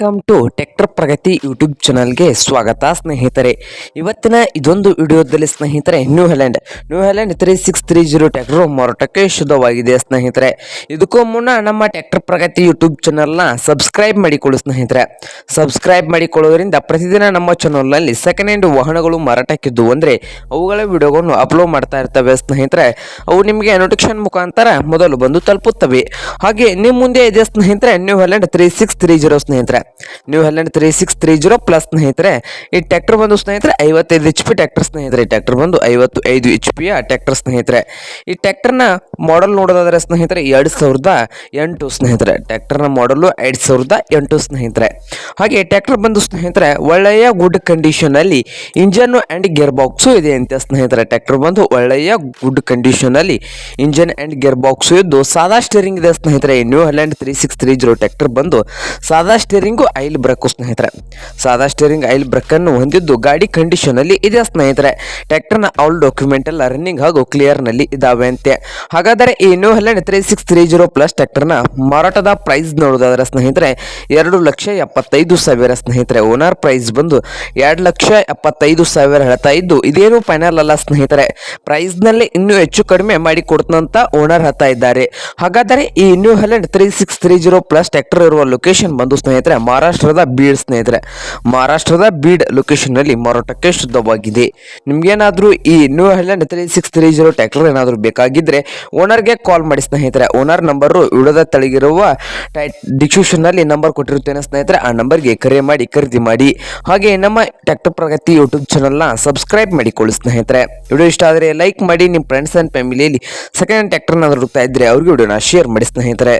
Welcome to tractor Pragati YouTube ಚಾನಲ್ಗೆ ಸ್ವಾಗತ, ಸ್ನೇಹಿತರೆ. ಇವತ್ತಿನ ಇದೊಂದು ವಿಡಿಯೋದಲ್ಲಿ ಸ್ನೇಹಿತರೆ New Holland New Holland three six three zero tractor ಮಾರಾಟಕ್ಕೆ ಶುದ್ಧವಾಗಿದೆ ಸ್ನೇಹಿತರೆ. ಇದಕ್ಕೂ ಮುನ್ನ ನಮ್ಮ ಟೆಕ್ಟರ್ ಪ್ರಗತಿ ಯೂಟ್ಯೂಬ್ ಚಾನಲ್ನ ಸಬ್ಸ್ಕ್ರೈಬ್ ಮಾಡಿಕೊಳ್ಳು ಸ್ನೇಹಿತರೆ. ಸಬ್ಸ್ಕ್ರೈಬ್ ಮಾಡಿಕೊಳ್ಳೋದ್ರಿಂದ ಪ್ರತಿದಿನ ನಮ್ಮ ಚಾನಲ್ನಲ್ಲಿ ಸೆಕೆಂಡ್ ಹ್ಯಾಂಡ್ ವಾಹನಗಳು ಮಾರಾಟಕ್ಕಿದ್ದು ಅಂದರೆ ಅವುಗಳ ವಿಡಿಯೋಗಳನ್ನು ಅಪ್ಲೋಡ್ ಮಾಡ್ತಾ ಇರ್ತವೆ ಸ್ನೇಹಿತರೆ. ಅವು ನಿಮಗೆ ನೋಟಿಫಿಕೇಶನ್ ಮುಖಾಂತರ ಮೊದಲು ಬಂದು ತಲುಪುತ್ತವೆ. ಹಾಗೆ ನಿಮ್ಮ ಮುಂದೆ ಇದೆ ಸ್ನೇಹಿತರೆ New Holland three six three zero ಸ್ನೇಹಿತರೆ. New Holland three six three zero plus ಸ್ನೇಹಿತರೆ, ಈ ಟ್ಯಾಕ್ಟರ್ ಬಂದು ಸ್ನೇಹಿತರೆ ಐವತ್ತೈದು ಎಚ್ ಪಿ ಟ್ಯಾಕ್ಟರ್ ಸ್ನೇಹಿತರೆ, ಈ ಟ್ಯಾಕ್ಟರ್ ಬಂದು ಐವತ್ತು ಐದು ಎಚ್ ಪಿಯ ಟ್ಯಾಕ್ಟರ್ ಸ್ನೇಹಿತರೆ. ಈ ಟ್ಯಾಕ್ಟರ್ನ ಮಾಡೆಲ್ ನೋಡೋದಾದ್ರೆ ಸ್ನೇಹಿತರೆ ಎರಡು ಸಾವಿರದ ಎಂಟು ಸ್ನೇಹಿತರೆ. ಟ್ಯಾಕ್ಟರ್ನ ಮಾಡಲು ಎರಡು ಸಾವಿರದ ಎಂಟು ಸ್ನೇಹಿತರೆ. ಹಾಗೆ ಟ್ಯಾಕ್ಟರ್ ಬಂದು ಸ್ನೇಹಿತರೆ, ಒಳ್ಳೆಯ ಗುಡ್ ಕಂಡೀಷನಲ್ಲಿ ಆ್ಯಂಡ್ ಅಂಡ್ ಗೇರ್ ಬಾಕ್ಸು ಇದೆ ಅಂತ ಸ್ನೇಹಿತರೆ. ಟ್ಯಾಕ್ಟರ್ ಬಂದು ಒಳ್ಳೆಯ ಗುಡ್ ಕಂಡೀಷನಲ್ಲಿ ಇಂಜನ್ ಆ್ಯಂಡ್ ಗೇರ್ ಬಾಕ್ಸು ಇದ್ದು, ಸಾದಾ ಸ್ಟೇರಿಂಗ್ ಇದೆ ಸ್ನೇಹಿತರೆ. New Holland three six three zero tractor ಬಂದು ಸಾದಾ ಸ್ಟೇರಿಂಗು ಐಲ್ ಬ್ರೇಕು ಸ್ನೇಹಿತರೆ. ಸಾದಾ ಸ್ಟೇರಿಂಗ್ ಐಲ್ ಬ್ರೇಕ್ ಅನ್ನು ಹೊಂದಿದ್ದು ಗಾಡಿ ಕಂಡೀಷನ್ ಅಲ್ಲಿ ಇದೆ ಸ್ನೇಹಿತರೆ? ಟ್ರ್ಯಾಕ್ಟರ್ನ ಆಲ್ ಡಾಕ್ಯುಮೆಂಟ್ ಎಲ್ಲ ರನ್ನಿಂಗ್ ಹಾಗೂ ಕ್ಲಿಯರ್ನಲ್ಲಿ ಇದಾವೆ ಅಂತೆ ಹಾಗಾದರೆ ಈ New Holland three six three zero plus ಟ್ರ್ಯಾಕ್ಟರ್ನ ಮಾರಾಟದ ಪ್ರೈಸ್ ನೋಡೋದಾದ್ರೆ ಸ್ನೇಹಿತರೆ, ಎರಡು ಲಕ್ಷ ಎಪ್ಪತ್ತೈದು ಸಾವಿರ ಸ್ನೇಹಿತರೆ. ಓನರ್ ಪ್ರೈಸ್ ಬಂದು ಎರಡು ಲಕ್ಷ ಎಪ್ಪತ್ತೈದು ಸಾವಿರ ಹೇಳ್ತಾ ಇದ್ದು, ಇದೇನು ಫೈನಲ್ ಅಲ್ಲ ಸ್ನೇಹಿತರೆ? ಪ್ರೈಸ್ನಲ್ಲಿ ಇನ್ನೂ ಹೆಚ್ಚು ಕಡಿಮೆ ಮಾಡಿ ಕೊಡ್ತಂತ ಓನರ್ ಹೇಳ್ತಾ ಇದ್ದಾರೆ. ಹಾಗಾದರೆ ಈ New Holland three six three zero plus tractor ಇರುವ ಲೊಕೇಶನ್ ಬಂದು ಸ್ನೇಹಿತರೆ ಮಹಾರಾಷ್ಟ್ರದ ಬೀಡ್ ಸ್ನೇಹಿತರೆ, ಮಹಾರಾಷ್ಟ್ರದ ಬೀಡ್ ಲೊಕೇಶನ್ನಲ್ಲಿ ಮಾರಾಟಕ್ಕೆ ಶುದ್ಧವಾಗಿದೆ. ನಿಮಗೇನಾದರೂ ಈ New Holland three six three zero tractor ಏನಾದರೂ ಬೇಕಾಗಿದ್ರೆ ಓನರ್ಗೆ ಕಾಲ್ ಮಾಡಿ ಸ್ನೇಹಿತರೆ. ಓನರ್ ನಂಬರು ವಿಡೋದ ತಳಗಿರುವ ಟೈಟ್ ಡಿಸ್ಕ್ರಿಪ್ಷನ್ನಲ್ಲಿ ನಂಬರ್ ಕೊಟ್ಟಿರುತ್ತೇನೆ ಸ್ನೇಹಿತರೆ. ಆ ನಂಬರ್ಗೆ ಕರೆ ಮಾಡಿ, ಖರೀದಿ ಮಾಡಿ. ಹಾಗೆ ನಮ್ಮ ಟ್ಯಾಕ್ಟರ್ ಪ್ರಗತಿ ಯೂಟ್ಯೂಬ್ ಚಾನಲ್ನ ಸಬ್ಸ್ಕ್ರೈಬ್ ಮಾಡಿಕೊಳ್ಳಿ ಸ್ನೇಹಿತರೆ. ವಿಡಿಯೋ ಇಷ್ಟ ಆದರೆ ಲೈಕ್ ಮಾಡಿ ನಿಮ್ಮ ಫ್ರೆಂಡ್ಸ್ ಆ್ಯಂಡ್ ಫ್ಯಾಮಿಲಿಯಲ್ಲಿ ಸೆಕೆಂಡ್ ಟ್ರ್ಯಾಕ್ಟರ್ನ ಹುಡುಕ್ತಾ ಇದ್ದರೆ ಅವ್ರಿಗೆ ವಿಡಿಯೋನ ಶೇರ್ ಮಾಡಿ ಸ್ನೇಹಿತರೆ.